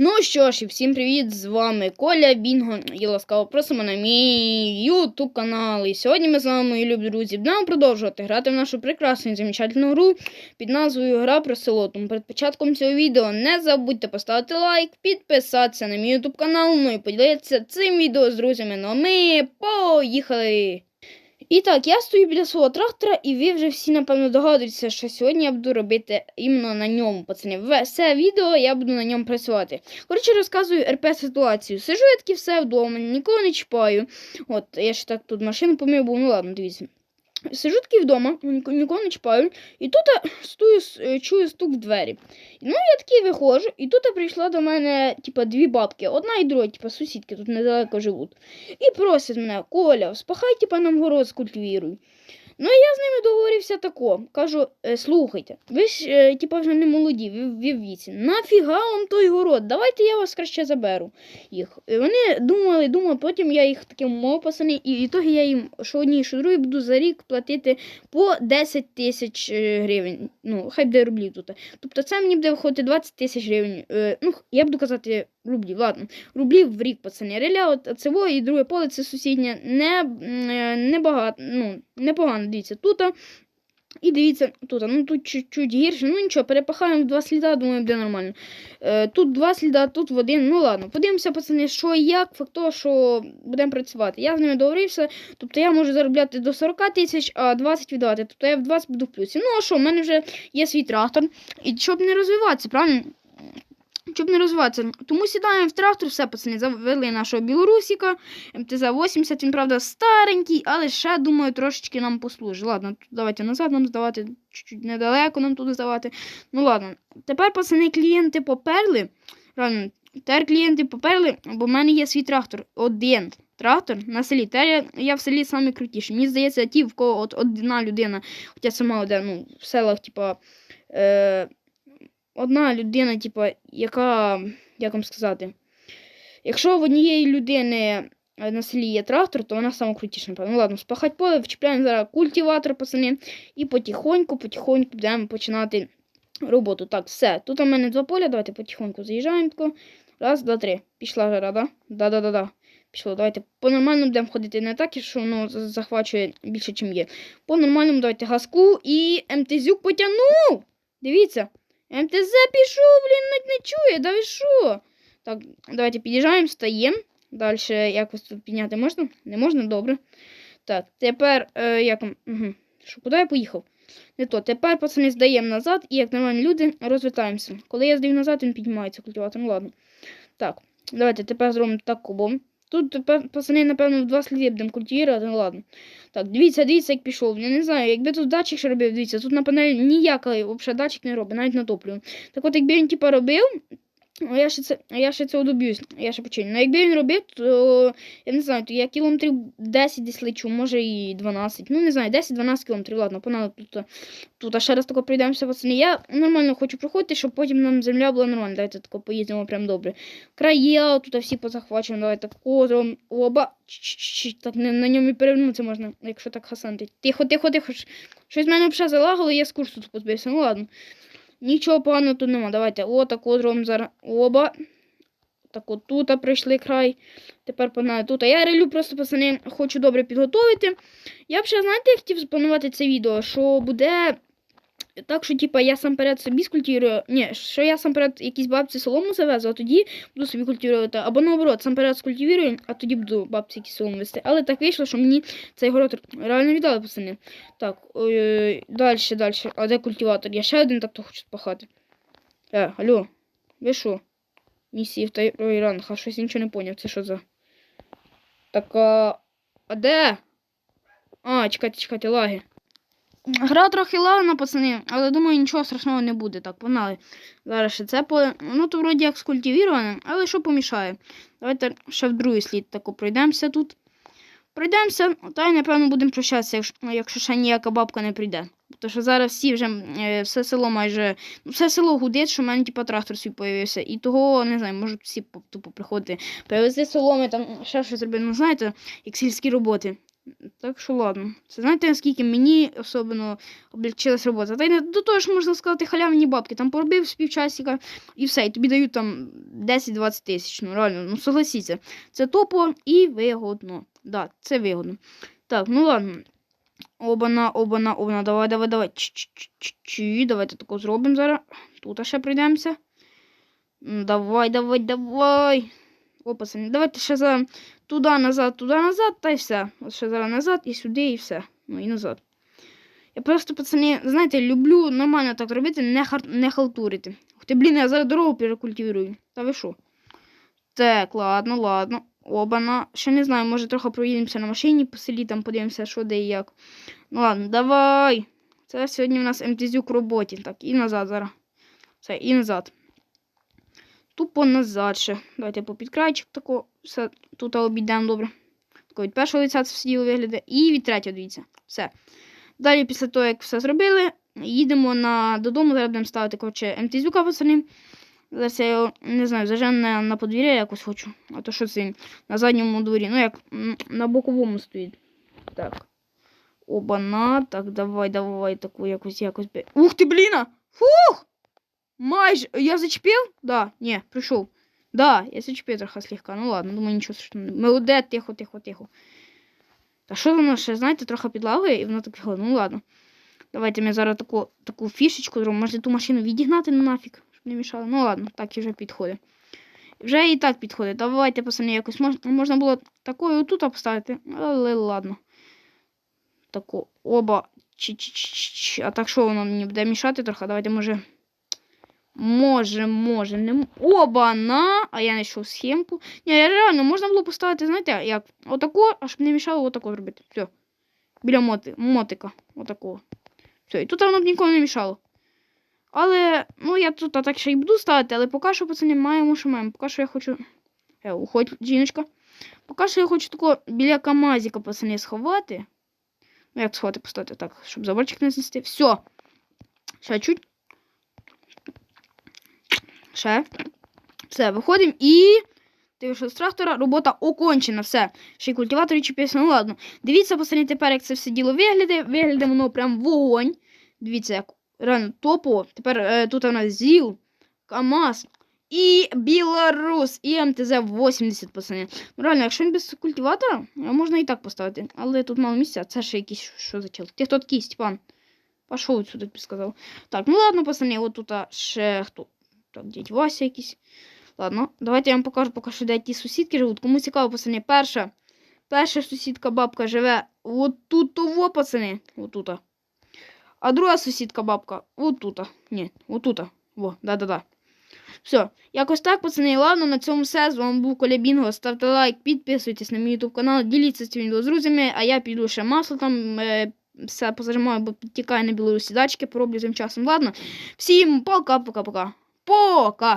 Ну що ж, і всім привіт! З вами Коля Бінго і ласкаво просимо на мій YouTube канал. І сьогодні ми з вами, мої любі друзі, будемо продовжувати грати в нашу прекрасну і замечательну гру під назвою Гра про село. Тому перед початком цього відео не забудьте поставити лайк, підписатися на мій YouTube канал, ну і поділитися цим відео з друзями. Ну а ми поїхали! І так, я стою біля свого трактора, і ви вже всі, напевно, догадуєтеся, що сьогодні я буду робити іменно на ньому, пацани. Все відео я буду на ньому працювати. Коротше, розказую РП-ситуацію. Сижу я таки все вдома, нікого не чіпаю. От, я ж так тут машину помив, був, ну ладно, дивіться. Сижу таки вдома, ніко- нікого не чіпаю, і тут я стою, е, чую стук в двері. Ну, я такий виходжу, і тут прийшла до мене, типа, дві бабки, одна і друга, типа, сусідки тут недалеко живуть. І просять мене, Коля, спахай, типа, нам город скультивіруй. Ну, я з ними договорився тако. Кажу, «Е, слухайте, ви ж, е, типа, вже не молоді, ви, в віці. Нафіга вам той город? Давайте я вас краще заберу їх. Вони думали, думали, потім я їх таким мов пацани, і в ітогі я їм, що одній, що другій буду за рік платити по 10 тисяч е, гривень. Ну, хай буде рублів тут. Тобто це мені буде виходити 20 тисяч гривень. Ну, я буду казати рублів, ладно. Рублів в рік, пацани. Реля, от цього і друге поле це сусіднє. Не, е, не багато, ну, непогано, дивіться, тут. І дивіться, тут, ну тут чуть-чуть гірше, ну нічого, перепахаємо в два сліда, думаю, буде нормально. Е, тут два сліда, тут в один. Ну ладно, подивимося, пацани, що і як, факт того, що будемо працювати. Я з ними договорився, тобто я можу заробляти до 40 тисяч, а 20 віддавати. Тобто я в 20 буду в плюсі. Ну а що, в мене вже є свій трактор. І щоб не розвиватися, правильно? Щоб не розвиватися. Тому сідаємо в трактор, все, пацани, завели нашого білорусіка. МТЗ-80, він, правда, старенький, але ще, думаю, трошечки нам послужить. Ладно, давайте назад нам здавати, чуть-чуть недалеко нам туди здавати. Ну ладно. Тепер, пацани, клієнти поперли. Реально, тепер клієнти поперли, бо в мене є свій трактор. Один трактор на селі. Тепер я, в селі самий крутіший. Мені здається, ті, в кого от одна людина, хоча сама один, ну, в селах, типа. Е, одна людина, типа, яка, як вам сказати, якщо в однієї людини е, на селі є трактор, то вона сама крутіша, напевно. Ну ладно, спахать поле, вчіпляємо зараз культиватор, пацани, і потихоньку, потихоньку будемо починати роботу. Так, все. Тут у мене два поля, давайте потихоньку заїжджаємо. Раз, два, три. Пішла жара, да? Да-да-да-да. Пішло, давайте по нормальному будемо ходити не так, що воно захвачує більше, ніж є. По нормальному давайте газку і МТЗюк потягнув. Дивіться. МТЗ блін, навіть не чує, да ви що? Так, давайте під'їжджаємо, стаємо. Далі якось тут підняти можна? Не можна? Добре. Так, тепер е, як. Угу. Що, куди я поїхав? Не то. Тепер, пацани, здаємо назад і як нормальні люди розвертаємося. Коли я здаю назад, він піднімається культиватор. Ну ладно. Так, давайте тепер зробимо так кубом. Тут пацани, напевно, в два сліди будемо культивувати, ну ладно. Так, дивіться, дивіться, як пішов. Я не знаю, якби тут датчик ще робив, дивіться, тут на панелі ніякий взагалі датчик не робить, навіть на топливо. Так от, якби він типа робив, я ще це, я ще цього доб'юсь, я ще починю. Ну, якби він робив, то я не знаю, то я кілометрів 10 десь лечу, може і 12. Ну, не знаю, 10-12 кілометрів. Ладно, погнали тут. Тут а ще раз тако пройдемося, пацани. Я нормально хочу проходити, щоб потім нам земля була нормальна. Давайте тако поїздимо прям добре. Края, тут всі позахвачуємо, давайте тако. Оба. Чш-чш-чш. Так на, на ньому і перевернутися можна, якщо так хасанти. Тихо, тихо, тихо. Щось в мене вже залагало, я з курсу тут позбився. Ну ладно. Нічого поганого тут нема. Давайте отако зробимо зараз. Оба. Так от тут прийшли край. Тепер погнали тут. А я релю просто, пацани, хочу добре підготовити. Я б ще, знаєте, я хотів запланувати це відео, що буде так, що типа я сам перед собі скультивую. Ні, що я сам перед якісь бабці солому завезу, а тоді буду собі культивувати. Або наоборот, сам перед скультивую, а тоді буду бабці якісь солому вести. Але так вийшло, що мені цей город реально віддали, пацани. Так, далі, далі. А де культиватор? Я ще один так-то хочу спахати. Е, алло, ви що? Місії в той ранг, а щось нічого не поняв. Це що за. Так, а, а де? А, чекайте, чекайте, лаги. Гра трохи лагана, пацани, але думаю, нічого страшного не буде. Так, погнали. Зараз ще це поле. Ну, то вроді як скультивіроване, але що помішає? Давайте ще в другий слід тако пройдемося тут. Пройдемося, та й напевно будемо прощатися, якщо, якщо ще ніяка бабка не прийде. Тому що зараз всі вже е, все село майже. ну, Все село гудить, що в мене типу, трактор свій появився. І того, не знаю, можуть всі тупо приходити. Привезти соломи, там ще щось зробити. Ну, знаєте, як сільські роботи. Так що ладно. Це знаєте, наскільки мені особливо облегчилась робота. Та й не до того ж можна сказати халявні бабки. Там поробив з півчасика і все. І тобі дають там 10-20 тисяч. Ну реально, ну согласіться. Це топо і вигодно. Да, це вигодно. Так, ну ладно. Обана, обана, обана, давай, давай, давай. Чи-чи-чи-чи. Давайте тако зробимо зараз. Тут ще прийдемося. Давай, давай, давай. О, давайте ще за туди, назад, туди, назад, та й все. От ще зараз назад і сюди, і все. Ну і назад. Я просто, пацани, знаєте, люблю нормально так робити, не, хар... не халтурити. Ти, блін, я зараз дорогу перекультивірую. Та ви що? Так, ладно, ладно. Обана. Ще не знаю, може трохи проїдемося на машині по селі, там подивимося, що де і як. Ну ладно, давай. Це сьогодні у нас МТЗюк в роботі. Так, і назад зараз. Все, і назад. Тупо назад ще. Давайте по підкрайчик тако. Все тут обійдемо добре. Тако від першого лиця це все діло виглядає. І від третього дивіться. Все. Далі, після того, як все зробили, їдемо на додому, зараз будемо ставити коротше, МТЗюка пацани. Зараз я його не знаю, зажену на, на подвір'я якось хочу. А то що це він на задньому дворі. Ну як на боковому стоїть. Так. Оба-на. Так, давай, давай, таку якось якось. Ух ти, бліна! Фух! Майже. Я зачепив? Да, ні, прийшов. Да, я зачепив трохи слегка. Ну ладно, думаю, нічого страшного. Мелоде, тихо, тихо, тихо. Та що воно ще, знаєте, трохи підлагує і воно так підходить. Ну ладно. Давайте ми зараз таку, таку фішечку зробимо. Може ту машину відігнати на нафіг, щоб не мішало. Ну ладно, так і вже підходить. Вже і так підходить. Давайте, пацани, якось мож, можна було такою тут поставити, але ладно. Таку оба. Чи-чи-чи-чи. А так що воно мені буде мішати трохи? Давайте, може. Може, може, не м- оба на. А я знайшов схемку. Ні, я реально можна було поставити, знаєте, як? Отако, а щоб не мішало, отако зробити. Все. Біля моти, мотика. Отакого. Все, і тут воно б нікому не мішало. Але, ну, я тут а так ще й буду ставити, але поки що, пацани, маємо, що маємо. Поки що я хочу. Е, уходь, жіночка. Поки що я хочу тако біля Камазіка, пацани, сховати. Ну, як сховати поставити так, щоб заборчик не знести. Все. Ще чуть. Ще. Все, виходимо і. Ти вийшов з трактора, робота окончена, все. Ще й культиватор чіпився. Ну ладно. Дивіться, пацани, тепер, як це все діло виглядає. Виглядає воно прям вогонь. Дивіться, як реально топово. Тепер е, тут у нас ЗІЛ, КАМАЗ і Білорус, і МТЗ-80, пацани. Ну реально, якщо він без культиватора, можна і так поставити. Але тут мало місця, це ще якийсь, що за чел. Ти хто такий, Степан? Відсюди, тобі сказав. Так, ну ладно, пацани, от тут ще хто. Так, дядь Вася якийсь. Ладно, давайте я вам покажу, поки що, де ті сусідки живуть. Кому цікаво, пацани, перша. Перша сусідка бабка живе от тут того, пацани. От тут. А друга сусідка бабка от тут. Ні, от тут. Во, да-да-да. Все, якось так, пацани. Ладно, на цьому все. З вами був Коля Бінго. Ставте лайк, підписуйтесь на мій YouTube канал, діліться цим відео з друзями, а я піду ще масло там. Е все позажимаю, бо підтікає на білорусі дачки, пороблю тим часом. Ладно. Всім пока-пока-пока. Пока!